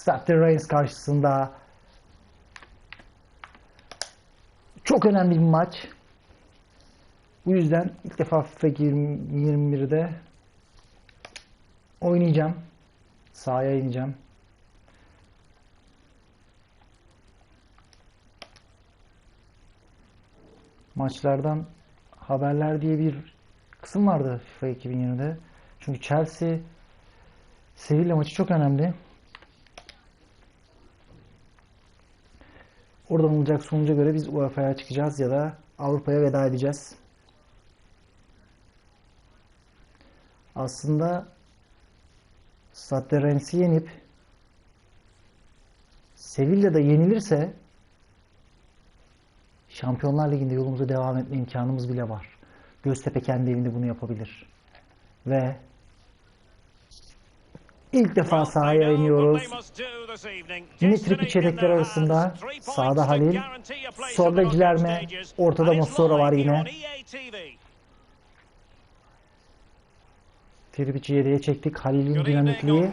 Stade Reims karşısında çok önemli bir maç. Bu yüzden ilk defa FIFA 20 21'de oynayacağım. Sahaya ineceğim. Maçlardan haberler diye bir kısım vardı FIFA 2020'de. Çünkü Chelsea Sevilla maçı çok önemli. Oradan olacak sonuca göre biz UEFA'ya çıkacağız ya da Avrupa'ya veda edeceğiz. Aslında Stade yenip Sevilla'da yenilirse Şampiyonlar Ligi'nde yolumuza devam etme imkanımız bile var. Göztepe kendi evinde bunu yapabilir. Ve ilk defa sahaya iniyoruz. Yine tripik çetekler arasında sağda Halil, solda Cilerme, ortada Mossora var yine. Tripik'i yediye çektik. Halil'in dinamikliği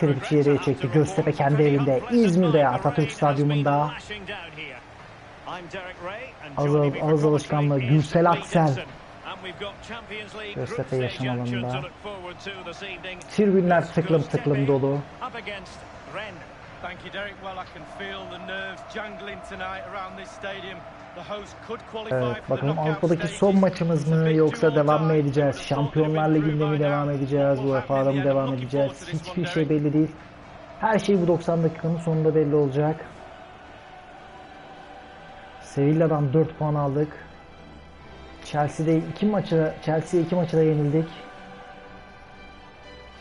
Tripik'i yediye çekti. Göztepe kendi evinde. İzmir'de Atatürk Stadyumunda. Ağız, ağız alışkanlığı Gürsel Aksel. Göztepe yaşam alanında. Tribünler tıklım tıklım dolu. Thank you, Derek. Well, I can feel the nerves jangling tonight around this stadium. The host could qualify Evet, bakalım Avrupa'daki son maçımız mı yoksa devam mı edeceğiz? Şampiyonlar Ligi'nde mi devam edeceğiz? UEFA'da mı devam edeceğiz? Hiçbir şey belli değil. Her şey bu 90 dakikanın sonunda belli olacak. Sevilla'dan 4 puan aldık. Chelsea'de iki maçı, Chelsea'ye iki maçı da yenildik.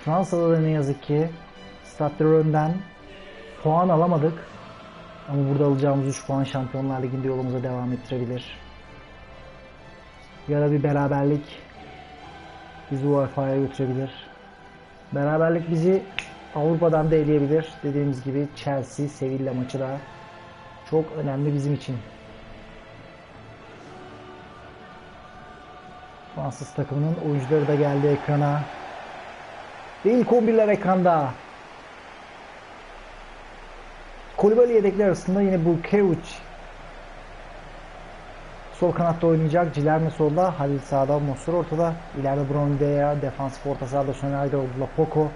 Fransa'da da ne yazık ki Stade de Rennes'den puan alamadık. Ama burada alacağımız 3 puan Şampiyonlar Ligi'nde yolumuza devam ettirebilir. Ya da bir beraberlik bizi UEFA'ya götürebilir. Beraberlik bizi Avrupa'dan da eleyebilir. Dediğimiz gibi Chelsea, Sevilla maçı da çok önemli bizim için. Fransız takımının oyuncuları da geldi ekrana. Ve ilk 11'ler ekranda. Kolibali yedekler arasında yine Burkevic sol kanatta oynayacak. Cilerme solda, Halil sağda, Mosur ortada. İleride Brondea, defansif orta sahada Soner'de Lapoko.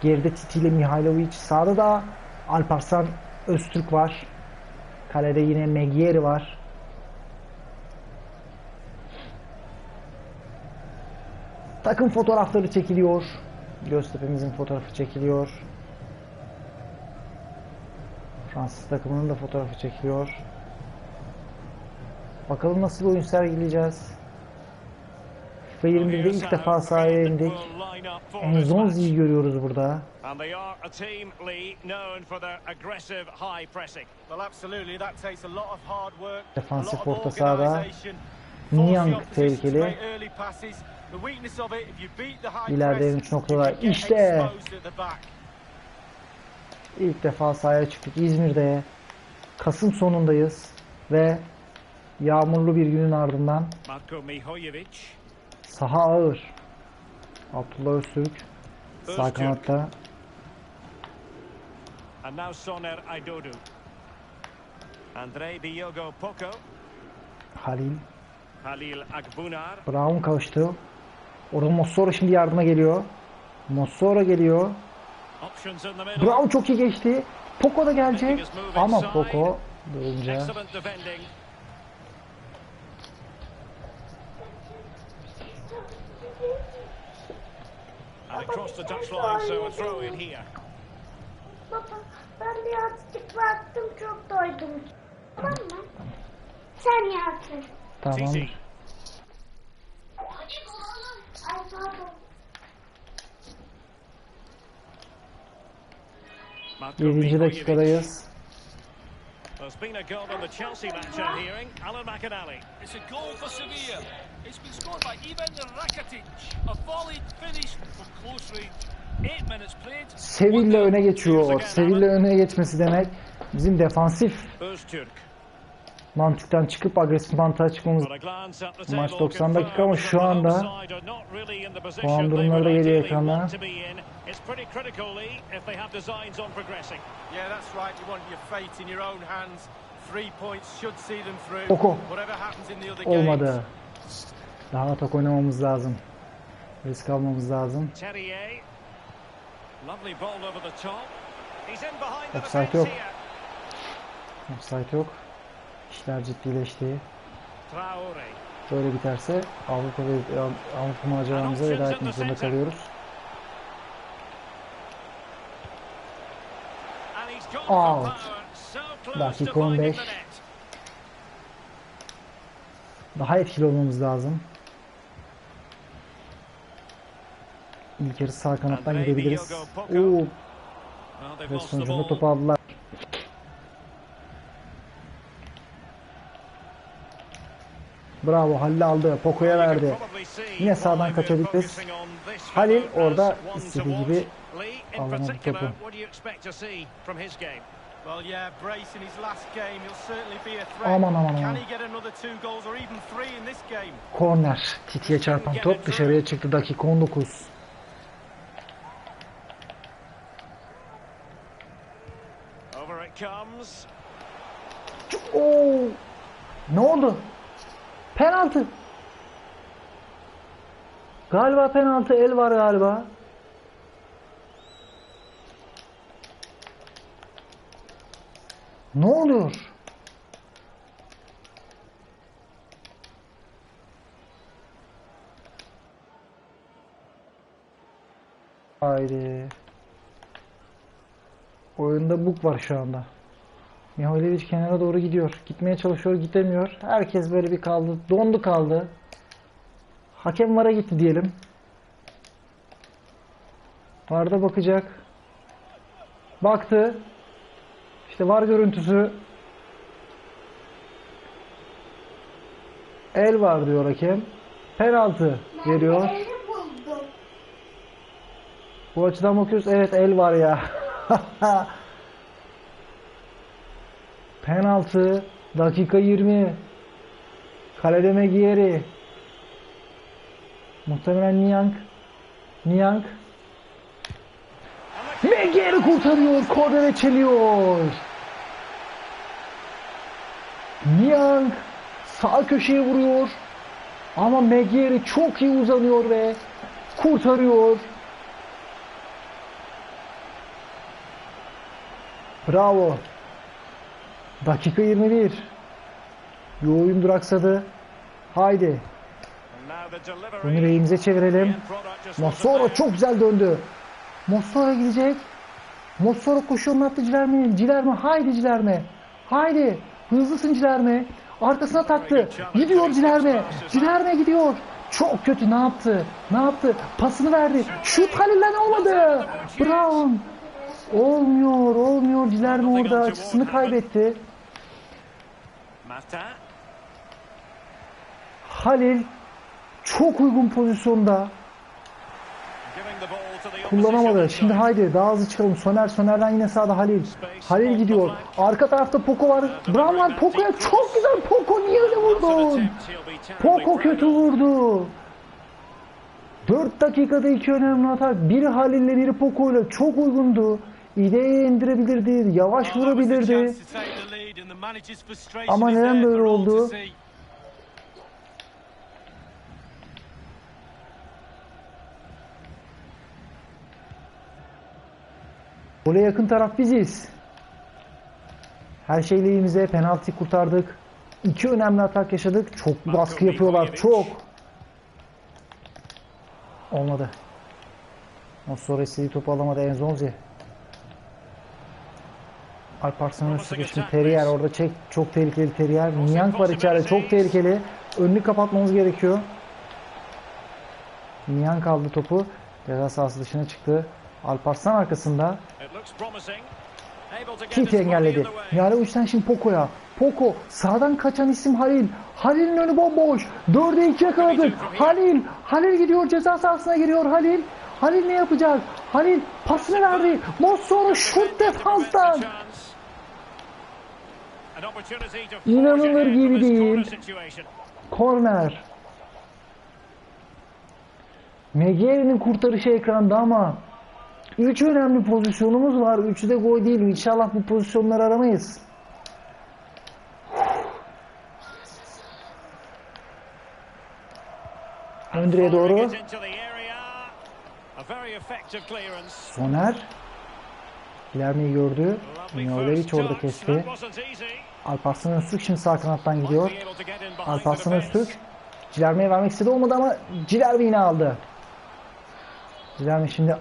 Geride Titi ile Mihailovic. Sağda da Alparslan Öztürk var. Kalede yine Megieri var. Takım fotoğrafları çekiliyor. Göztepe'mizin fotoğrafı çekiliyor. Fransız takımının da fotoğrafı çekiliyor. Bakalım nasıl oyun sergileyeceğiz. FIFA 21'de ilk defa sahaya indik. Enzonzi'yi görüyoruz burada. And they are a team, Lee, known for their aggressive high pressing. Well, absolutely. That takes a lot of hard work, a Defansif lot of orta sahada. Niang tehlikeli. İleride you noktalar. İşte. İlk defa sahaya çıktık İzmir'de. Kasım sonundayız ve yağmurlu bir günün ardından saha ağır. Abdullah Öztürk sağ kanatta And now Soner Aidodu. Andrei Diogo Poco. Halil Halil Agbunar. Brown kavuştu. Orada Mossoro şimdi yardıma geliyor. Mossoro geliyor. Brown çok iyi geçti. Poco da gelecek. Ama Poco durunca Excellent defending. And across the touchline, so a throw in here. Baba ben birazcık baktım çok doydum. Tamam mı? Sen yapsın. tamam. Titi. Ay pardon. Marko 7. Mihojevic. dakikadayız. There's been a goal in the Chelsea match, I'm hearing. Alan McAnally. It's a goal for Sevilla. It's been scored by Ivan Rakitic. A volley finished from close range. Eight minutes played. Sevilla öne geçiyor. Sevilla öne geçmesi demek bizim defansif. Mantıktan çıkıp agresif mantığa çıkmamız Maç table 90 dakika ama şu anda puan durumları da geliyor ekranda. games. olmadı. Daha atak oynamamız lazım. Risk almamız lazım. Offside yok. Offside yok. İşler ciddileşti. Böyle biterse Avrupa ve Avrupa maceramıza veda etmek zorunda kalıyoruz. Out. Dakika to finding 15. the net. Daha etkili olmamız lazım. İlk yarı sağ kanattan gidebiliriz. Oo, ve sonucunda topu aldılar. Bravo Halil aldı. Poco'ya verdi. Yine sağdan kaçabiliriz. Halil orada istediği gibi alamadı topu. what do you expect to see from his game? Well, yeah, Brace in his last game, he'll certainly be a threat. Aman, aman, aman. Korner. Titi'ye çarpan top dışarıya çıktı. Dakika 19. Over it comes. Oo! Ne oldu? Penaltı. Galiba penaltı. El var galiba. Ne oluyor? Haydi. Oyunda bug var şu anda. Mihailovic kenara doğru gidiyor. Gitmeye çalışıyor, gidemiyor. Herkes böyle bir kaldı. Dondu kaldı. Hakem vara gitti diyelim. Varda bakacak. Baktı. İşte var görüntüsü. El var diyor hakem. Penaltı veriyor. Bu açıdan bakıyoruz. Evet el var ya. Penaltı. Dakika 20. Kalede Megieri. Muhtemelen Niang. Niang. Megieri kurtarıyor. Kordere çeliyor. Niang sağ köşeye vuruyor. Ama Megieri çok iyi uzanıyor ve kurtarıyor. Bravo. Dakika 21. Bir oyun duraksadı. Haydi. Bunu reyimize The çevirelim. Mossoro çok güzel döndü. Mossoro gidecek. Mossoro koşuyor attı Cilerme? Cilerme haydi Cilerme. Haydi. Hızlısın Cilerme. Arkasına taktı. Gidiyor Cilerme. Cilerme gidiyor. Çok kötü ne yaptı? Ne yaptı? Pasını verdi. Şut Halil'den olmadı. Brown. Olmuyor, olmuyor. Cilerme orada açısını kaybetti. Halil çok uygun pozisyonda kullanamadı. Şimdi haydi daha hızlı çıkalım. Soner, Soner'den yine sağda Halil. Halil gidiyor. Arka tarafta Poco var. Brown var. Poco'ya çok güzel. Poco niye öyle vurdun? Poco kötü vurdu. 4 dakikada iki önemli atak. Biri Halil'le biri Poco'yla çok uygundu. İdeyi indirebilirdi. Yavaş vurabilirdi. Ama neden böyle oldu? Gole yakın taraf biziz. Her şeyle iyimize penaltı kurtardık. İki önemli atak yaşadık. Çok baskı yapıyorlar. Çok. Olmadı. O sonra istediği topu alamadı Enzonzi. Alparslan'ın üstü şimdi Terrier orada çek çok tehlikeli Terrier. Niyank var içeride çok tehlikeli. Önünü kapatmamız gerekiyor. Niyank aldı topu. Ceza sahası dışına çıktı. Alparslan arkasında. Titi engelledi. Yani uçtan şimdi Poco'ya. Poco sağdan kaçan isim Halil. Halil'in önü bomboş. 4'e 2 yakaladık. Halil. Halil gidiyor ceza sahasına giriyor Halil. Halil ne yapacak? Halil pasını verdi. Mossoro şut defanstan. chance. An opportunity to forge İnanılır gibi değil. Korner. Megieri'nin kurtarışı ekranda ama 3 önemli pozisyonumuz var. Üçü de gol değil. İnşallah bu pozisyonları aramayız. And Ön direğe firing doğru. it Lerme'yi gördü. Miolevic orada kesti. Alparslan Öztürk şimdi sağ kanattan gidiyor. Alparslan. Öztürk. Cilerme'ye vermek istedi olmadı ama Cilerme yine aldı. Cilerme şimdi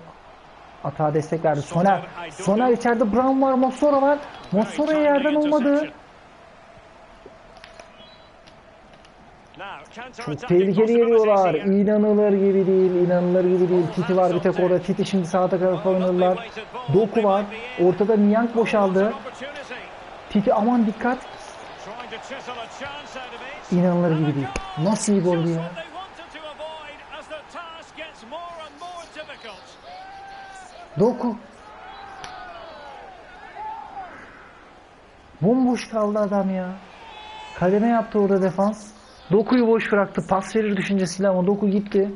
atağa destek verdi. Soner. Soner içeride Brown var. Mossora var. Mossora'ya yerden olmadı. interception. Now, Çok tehlikeli geliyorlar. İnanılır gibi değil. inanılır gibi değil. Titi var bir tek orada. Titi şimdi sağ tarafa oynarlar. Doku var. Ortada Niyank boşaldı. Titi aman dikkat. İnanılır gibi değil. Nasıl iyi gol ya. Doku. Bomboş kaldı adam ya. Kaleme yaptı orada defans. Doku'yu boş bıraktı. Pas verir düşüncesiyle ama Doku gitti.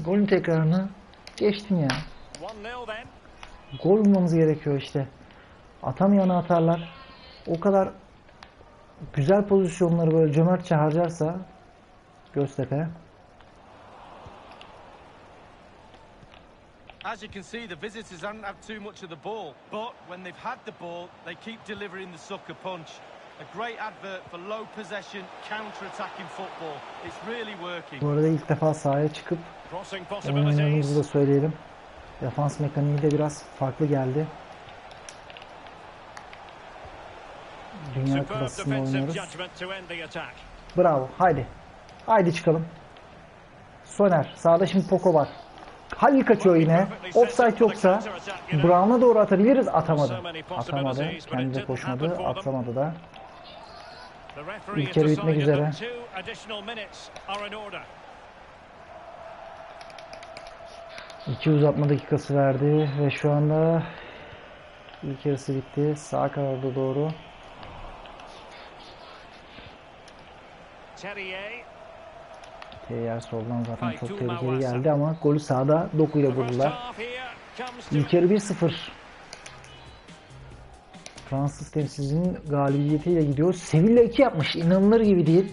Golün tekrarını geçtin ya. 1-0 then. Gol bulmamız gerekiyor işte. Atamayanı atarlar. O kadar güzel pozisyonları böyle cömertçe harcarsa Göztepe. As you can see, the visitors haven't had too much of the ball, but when they've had the ball, they keep delivering the sucker punch. A great advert for low possession, counter-attacking football. It's really working. Bu arada ilk defa sahaya çıkıp oynadığımızı possibilities. da söyleyelim. Defans mekaniği de biraz farklı geldi. Dünya defensive oynuyoruz. Bravo. Haydi. Haydi çıkalım. Soner. Sağda şimdi Poko var. Halil kaçıyor yine. Offside yoksa Brown'a doğru atabiliriz. Atamadı. Atamadı. Kendi de koşmadı. Atlamadı da. İlk yarı bitmek üzere. İki uzatma dakikası verdi ve şu anda ilk yarısı bitti. Sağ kanada doğru. Terrier. Soldan zaten çok tehlikeli geldi ama golü sağda Doku ile The first vurdular. İlk yarı 1-0. Fransız temsilcinin galibiyetiyle gidiyor. Sevilla 2 yapmış. İnanılır gibi değil.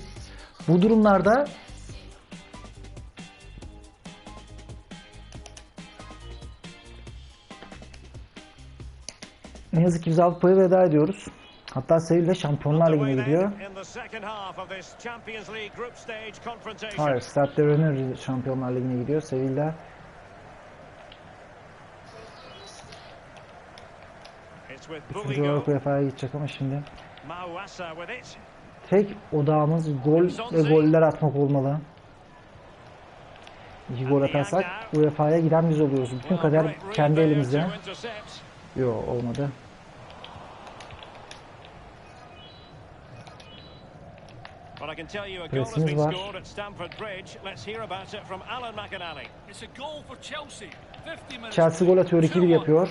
Bu durumlarda ne yazık ki biz Avrupa'ya veda ediyoruz. Hatta Sevilla Şampiyonlar Ligi'ne gidiyor. Hayır, Stade de Rennes Şampiyonlar Ligi'ne gidiyor. Sevilla It's with 3. Bulligo. olarak UEFA'ya gidecek ama şimdi tek odağımız gol ve goller atmak olmalı. İki gol atarsak UEFA'ya giden biz oluyoruz. Bütün kader kendi elimizde. Yok olmadı. But I can tell you a goal has Presimiz var. Chelsea. 50 minutes. Chelsea gol atıyor 2-1 yapıyor.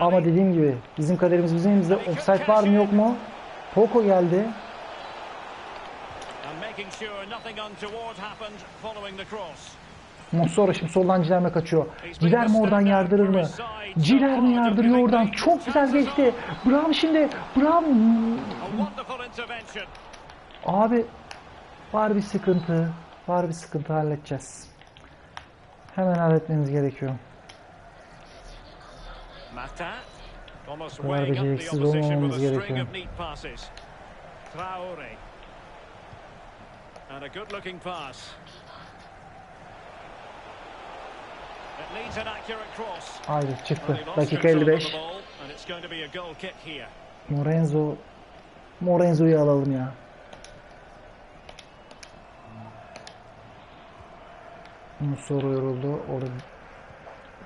Ama dediğim gibi bizim kaderimiz bizim elimizde. Offside var mı yok mu? Poco geldi. Mossora şimdi soldan Cilerme kaçıyor. Cilerme oradan yardırır mı? Cilerme yardırıyor oradan. Çok güzel geçti. Brown şimdi. Brown. Abi var bir sıkıntı. Var bir sıkıntı halledeceğiz. Hemen halletmemiz gerekiyor. Bu kadar beceriksiz olmamamız gerekiyor. And a good looking pass. It needs an accurate cross. Haydi çıktı. Dakika control of the 55. ball, and it's going to be a goal kick here. Morenzo Morenzo'yu alalım ya. Soru yoruldu. Orada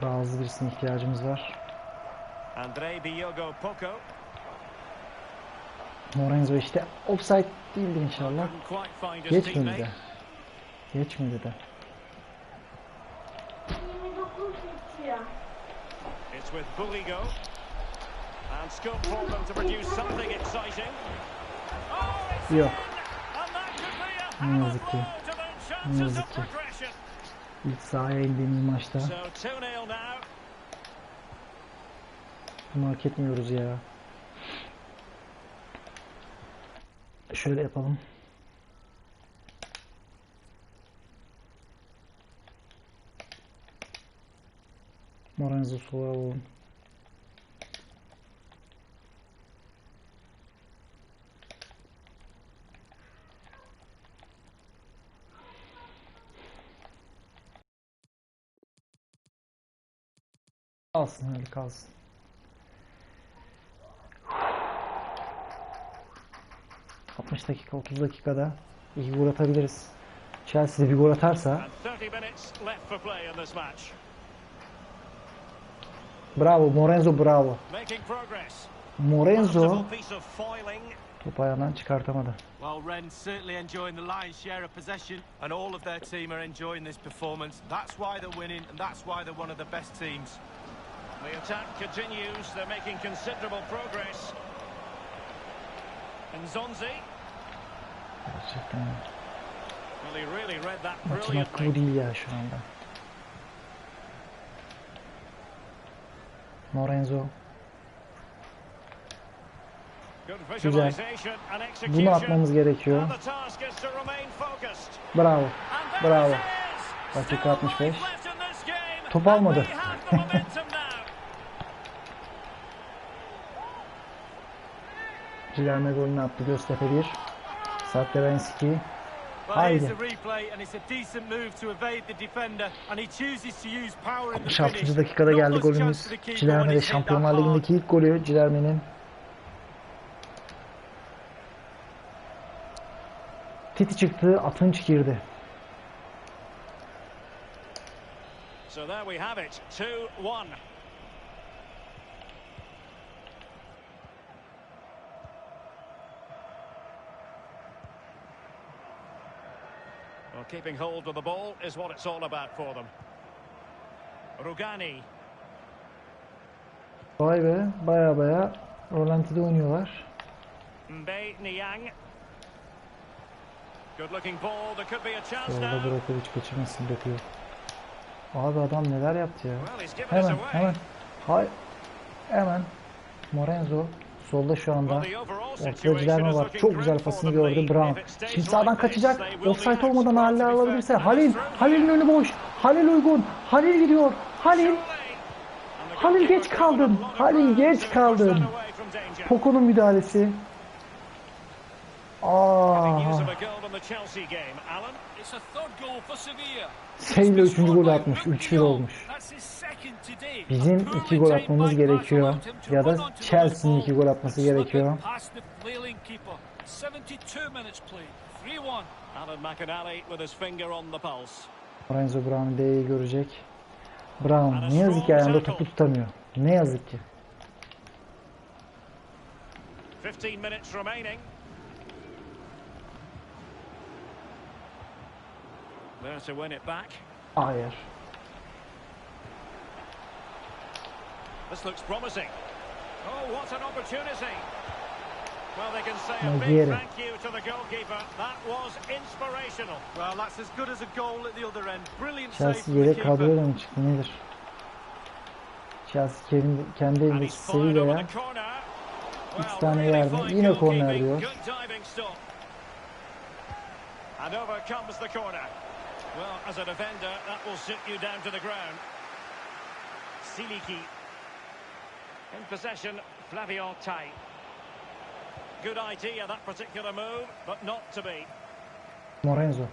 daha hızlı birisine ihtiyacımız var. Andrei Diogo Poco Morenzo işte offside değildi inşallah. Geçmedi de. Geçmedi de. 29 geçiyor. It's with Bulligo. And scope for them to produce something exciting. Oh, Yok. Ne yazık ki. Ne yazık ki. İlk sahaya indiğimiz maçta So 2-0 now. bunu hak etmiyoruz ya. Şöyle yapalım. Moranızı sola alalım. Kalsın öyle kalsın. ...60 dakika 30 dakikada iki gol atabiliriz. Chelsea de bir gol atarsa And 30 minutes left for play in this match. bravo Morenzo bravo. Morenzo topu ayağından çıkartamadı. Well, Rennes certainly enjoying the lion's share of possession, and all of their team are enjoying this performance. That's why they're winning, and that's why they're one of the best teams. The attack continues. They're making considerable progress. Nzonzi. Gerçekten Well, he really read that maçın hakkı değil ya şu anda. Morenzo Good Güzel. and bunu atmamız gerekiyor. And. Bravo. And Bravo. Dakika Still 65. life left in this game. Top And almadı. Much chance golümüz. for the keeper when Cilerme de he's hit that Şampiyonlar. Ligi'ndeki ilk golü Cilerme'nin. Titi çıktı, Atınç girdi. So there we have it. 2-1. Well, keeping hold of the ball is what it's all about for them. Rugani. Vay be, baya baya Rolanti'de oynuyorlar. Mbe Niang. Good looking ball. There could be a chance now. Brokovic kaçırmasın bekliyor. Abi adam neler yaptı ya. Hemen, hemen. Hay. Hemen. Morenzo solda şu anda. Cilerme is var. Çok güzel pasını gördü. Brown. Şimdi sağdan kaçacak. Offside olmadan Halil'i alabilirse. Halil. Halil'in önü boş. Halil uygun. Halil gidiyor. Halil. Halil geç kaldın. Halil geç kaldın. Poco'nun müdahalesi. Aa. Seyle üçüncü golü atmış. 3-1 olmuş. Bizim iki gol atmamız gerekiyor. Ya da Chelsea'nin iki gol atması gerekiyor. past the flailing keeper. 72 minutes played. 3-1. Alan McInally with his finger on the pulse. Lorenzo Brown D'yi görecek. Brown ne yazık ki ayağında topu tutamıyor. Ne yazık ki. 15 minutes remaining. There to win it back. Hayır. This looks promising. Oh, what an opportunity. Well, they can say a big thank you to the goalkeeper. That was inspirational. Well, that's as good as a goal at the other end. Brilliant Chelsea save from the yedek keeper. kadroyla mı çıktı nedir? Chelsea kendi, kendi And evindeki he's fired over the corner. Üç Well, tane really Yine korner diyor. Diving stop. And over comes the corner. Well, as a defender, that will sit you down to the ground. Siliki. In possession, Flavio Tai. Good idea, that particular move, but not to be. Morenzo.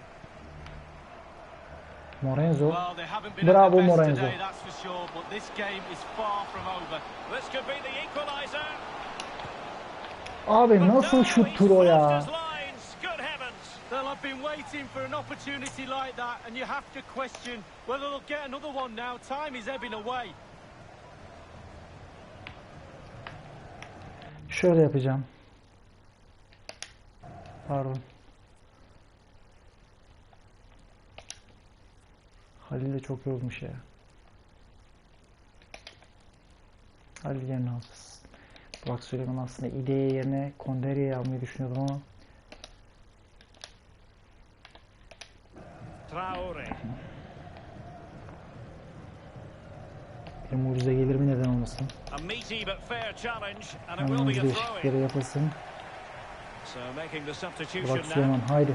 Morenzo. Well, they haven't been Bravo, at their Morenzo. today, that's for sure. But this game is far from over. This could be the equaliser. Abi nasıl no, şut he's turu o fluffed ya? Good heavens. Well, I've been waiting for an opportunity like that, and you have to question whether they'll get another one now. Time is ebbing away. Şöyle yapacağım. Pardon. Halil de çok yorulmuş ya. Halil yerine alacağız. Burak Süleyman aslında İde'ye yerine Konderya'yı almayı düşünüyordum ama Traore. Mucize gelir mi neden olmasın. A meaty but fair challenge, and it Hemen will be a değişiklikleri throw-in. yapılsın. So making the substitution Burak now. Süleyman haydi.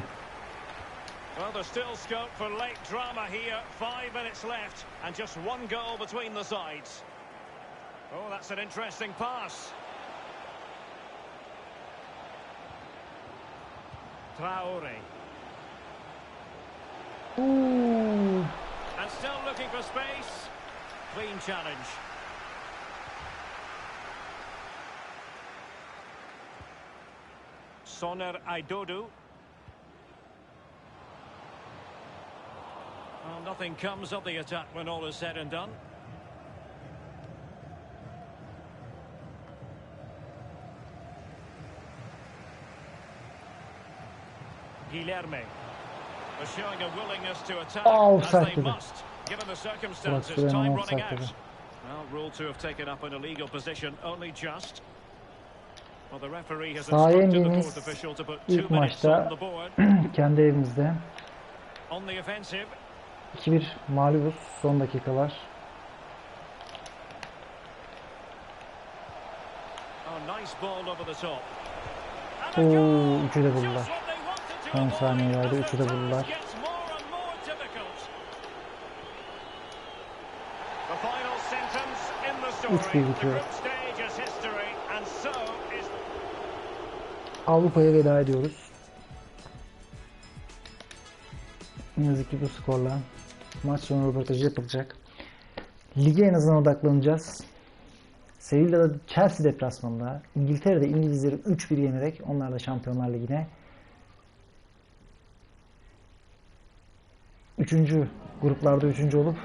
Well, there's still scope for late drama here. Five minutes left, and just one goal between the sides. Oh, that's an interesting pass. Traore. Oo, And still looking for space. Clean challenge. Soner Aidodu. Well, nothing comes of the attack when all is said and done. Guilherme. Are showing a willingness to attack Oh, as they must, given the circumstances. Time running out. Well, ruled to have taken up an illegal position, only just. Well, the referee has instructed the fourth official to put two minutes on the board. Kendi evimizde On the offensive. 2-1 mağlubuz son dakikalar. Oo, üçü de buldular. Just what they wanted to Son avoid saniyelerde as the üçü de buldular. 3 gözüküyor. Avrupa'ya veda ediyoruz. Ne yazık ki bu skorla maç sonu röportajı yapılacak. Lige en azından odaklanacağız. Sevilla'da Chelsea deplasmanında, İngiltere'de İngilizleri 3-1 yenerek onlar da Şampiyonlar Ligi'ne 3. gruplarda 3. olup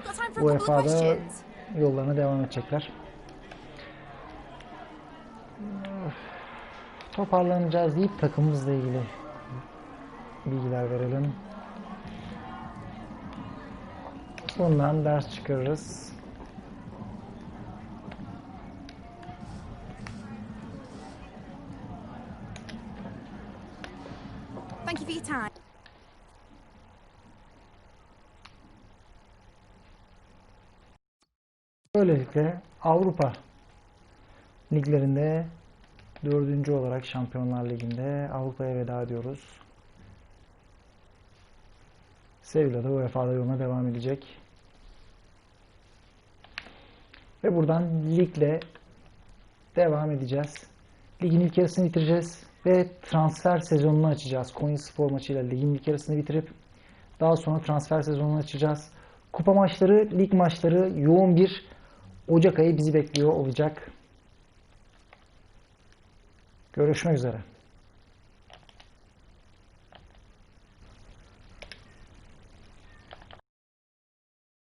UEFA'da yollarına devam edecekler. Toparlanacağız deyip takımımızla ilgili bilgiler verelim. Bundan ders çıkarırız. Thank you for your time. Böylelikle Avrupa liglerinde dördüncü olarak Şampiyonlar Ligi'nde Avrupa'ya veda ediyoruz. Sevilla'da UEFA'da yoluna devam edecek. Ve buradan ligle devam edeceğiz. Ligin ilk yarısını bitireceğiz ve transfer sezonunu açacağız. Konyaspor maçıyla ligin ilk yarısını bitirip daha sonra transfer sezonunu açacağız. Kupa maçları, lig maçları yoğun bir Ocak ayı bizi bekliyor olacak. Görüşmek üzere.